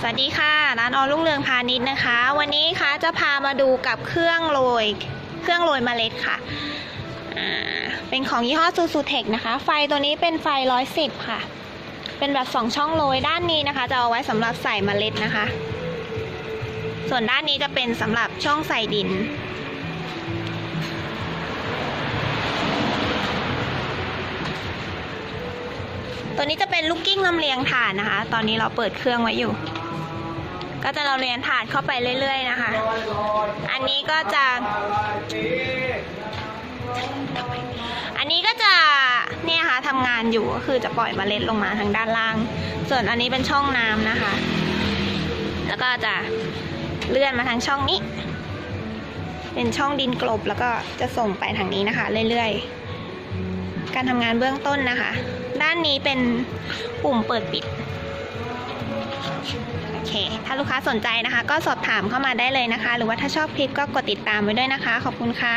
สวัสดีค่ะ ร้านออรุ่งเรืองพาณิชย์นะคะ วันนี้ค่ะจะพามาดูกับเครื่องโรย เครื่องโรยเมล็ดค่ะเป็นของยี่ห้อซูซูเทคนะคะ ไฟตัวนี้เป็นไฟ110ค่ะ เป็นแบบ2ช่องโรยด้านนี้นะคะ จะเอาไว้สำหรับใส่เมล็ดนะคะ ส่วนด้านนี้จะเป็นสำหรับช่องใส่ดินตัวนี้จะเป็นลูกกิ้งลำเลียงถ่านนะคะ ตอนนี้เราเปิดเครื่องไว้อยู่ ก็จะเราเรียนถ่านเข้าไปเรื่อย ๆ นะคะ อันนี้ก็จะ อันนี้ก็จะเนี่ยค่ะทำงานอยู่ก็คือจะปล่อยเมล็ดลงมาทางด้านล่าง ส่วนอันนี้เป็นช่องน้ำนะคะ แล้วก็จะเลื่อนมาทางช่องนี้ เป็นช่องดินกลบแล้วก็จะส่งไปทางนี้นะคะ เรื่อยๆ การทำงานเบื้องต้นนะคะ ด้านนี้เป็นปุ่มเปิดปิด โอเค ถ้าลูกค้าสนใจนะคะ ก็สอบถามเข้ามาได้เลยนะคะ หรือว่าถ้าชอบคลิปก็กดติดตามไว้ด้วยนะคะ ขอบคุณค่ะ